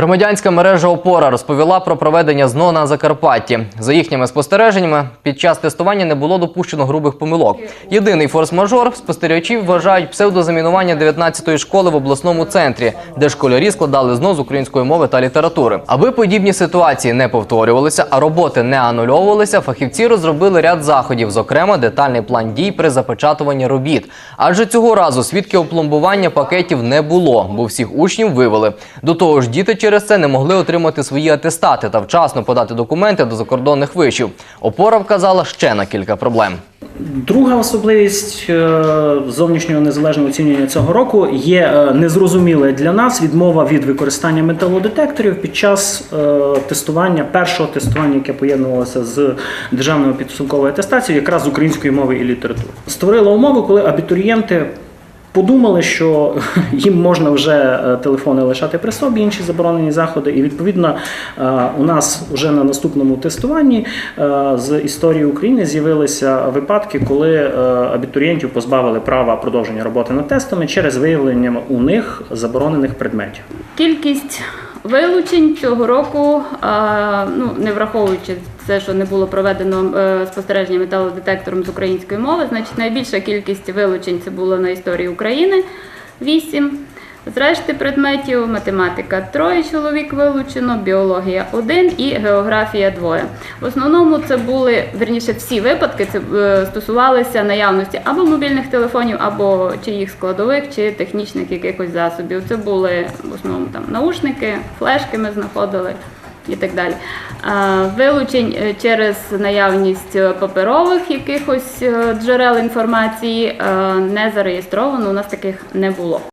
Громадянська мережа Опора розповіла про проведення ЗНО на Закарпатті. За їхніми спостереженнями, під час тестування не було допущено грубих помилок. Єдиний форс-мажор спостерігачі вважають псевдозамінування 19-ї школи в обласному центрі, де школярі складали ЗНО з української мови та літератури. Аби подібні ситуації не повторювалися, а роботи не анульовувалися, фахівці розробили ряд заходів, зокрема детальний план дій при запечатуванні робіт. Адже цього разу свідки опломбування пакетів не було, бо всіх учнів вивели. До того ж, діти через це не могли отримати свої атестати та вчасно подати документи до закордонних вишів. Опора вказала ще на кілька проблем. Друга особливість е, зовнішнього незалежного оцінювання цього року є е, незрозуміле для нас відмова від використання металодетекторів під час е, тестування першого тестування, яке поєднувалося з державною підсумковою атестацією, якраз з української мови і літератури. Створила умови, коли абітурієнти. Подумали, що їм можна вже е, телефони лишати при собі, інші заборонені заходи. І відповідно е, у нас вже на наступному тестуванні е, з історії України з'явилися випадки, коли абітурієнтів позбавили права продовження роботи над тестами через виявлення у них заборонених предметів. Кількість вилучень цього року, ну не враховуючи це, що не було проведено е, спостереження металодетектором з української мови, значить найбільша кількість вилучень це було на історії України 8. З решти предметів математика троє чоловік вилучено, біологія один і географія двоє. В основному це були верніше всі випадки. Це е, стосувалися наявності або мобільних телефонів, або чиїх складових, чи технічних якихось засобів. Це були в основному там наушники, флешки ми знаходили. І так далі. Вилучень е, через наявність е, паперових якихось джерел інформації не зареєстровано. У нас таких не було.